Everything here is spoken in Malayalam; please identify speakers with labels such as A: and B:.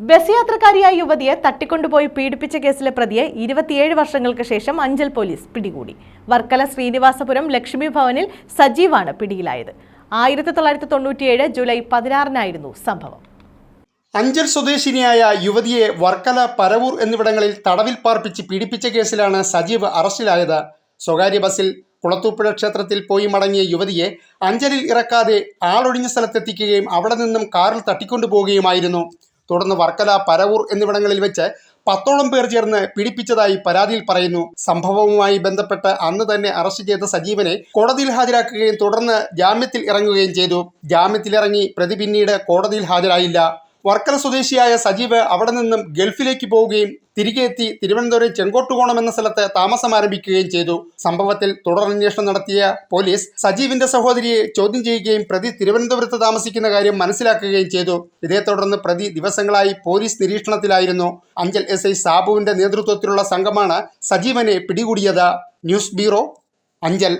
A: ബസ് യാത്രക്കാരിയായ യുവതിയെ തട്ടിക്കൊണ്ടുപോയി പീഡിപ്പിച്ച കേസിലെ പ്രതിയെ ഇരുപത്തിയേഴ് വർഷങ്ങൾക്ക് ശേഷം അഞ്ചൽ പോലീസ് പിടികൂടി. വർക്കല ശ്രീനിവാസപുരം ലക്ഷ്മി ഭവനിൽ സജീവാണ് പിടിയിലായത്. ആയിരത്തി തൊള്ളായിരത്തി തൊണ്ണൂറ്റിയേഴ് ജൂലൈ പതിനാറിനായിരുന്നു സംഭവം.
B: അഞ്ചൽ സ്വദേശിനിയായ യുവതിയെ വർക്കല പരവൂർ എന്നിവിടങ്ങളിൽ തടവിൽ പാർപ്പിച്ച് പീഡിപ്പിച്ച കേസിലാണ് സജീവ് അറസ്റ്റിലായത്. സ്വകാര്യ ബസ്സിൽ കുളത്തൂപ്പുഴ ക്ഷേത്രത്തിൽ പോയി മടങ്ങിയ യുവതിയെ അഞ്ചലിൽ ഇറക്കാതെ ആളൊഴിഞ്ഞ സ്ഥലത്തെത്തിക്കുകയും അവിടെ നിന്നും കാറിൽ തട്ടിക്കൊണ്ടുപോവുകയുമായിരുന്നു. തുടർന്ന് വർക്കല പരവൂർ എന്നിവിടങ്ങളിൽ വെച്ച് പത്തോളം പേർ ചേർന്ന് പീഡിപ്പിച്ചതായി പരാതിയിൽ പറയുന്നു. സംഭവവുമായി ബന്ധപ്പെട്ട് അന്ന് തന്നെ അറസ്റ്റ് ചെയ്ത സജീവനെ കോടതിയിൽ ഹാജരാക്കുകയും തുടർന്ന് ജാമ്യത്തിൽ ഇറങ്ങുകയും ചെയ്തു. ജാമ്യത്തിലിറങ്ങി പ്രതി പിന്നീട് കോടതിയിൽ ഹാജരായില്ല. വർക്കല സ്വദേശിയായ സജീവ് അവിടെ നിന്നും ഗൾഫിലേക്ക് പോവുകയും തിരികെ എത്തി തിരുവനന്തപുരം ചെങ്കോട്ടുകോണം എന്ന സ്ഥലത്ത് താമസം ആരംഭിക്കുകയും ചെയ്തു. സംഭവത്തിൽ തുടരന്വേഷണം നടത്തിയ പോലീസ് സജീവിന്റെ സഹോദരിയെ ചോദ്യം ചെയ്യുകയും പ്രതി തിരുവനന്തപുരത്ത് താമസിക്കുന്ന കാര്യം മനസ്സിലാക്കുകയും ചെയ്തു. ഇതേ തുടർന്ന് പ്രതി ദിവസങ്ങളായി പോലീസ് നിരീക്ഷണത്തിലായിരുന്നു. അഞ്ചൽ എസ് ഐ സാബുവിന്റെ നേതൃത്വത്തിലുള്ള സംഘമാണ് സജീവനെ പിടികൂടിയത്. News bureau Anchal.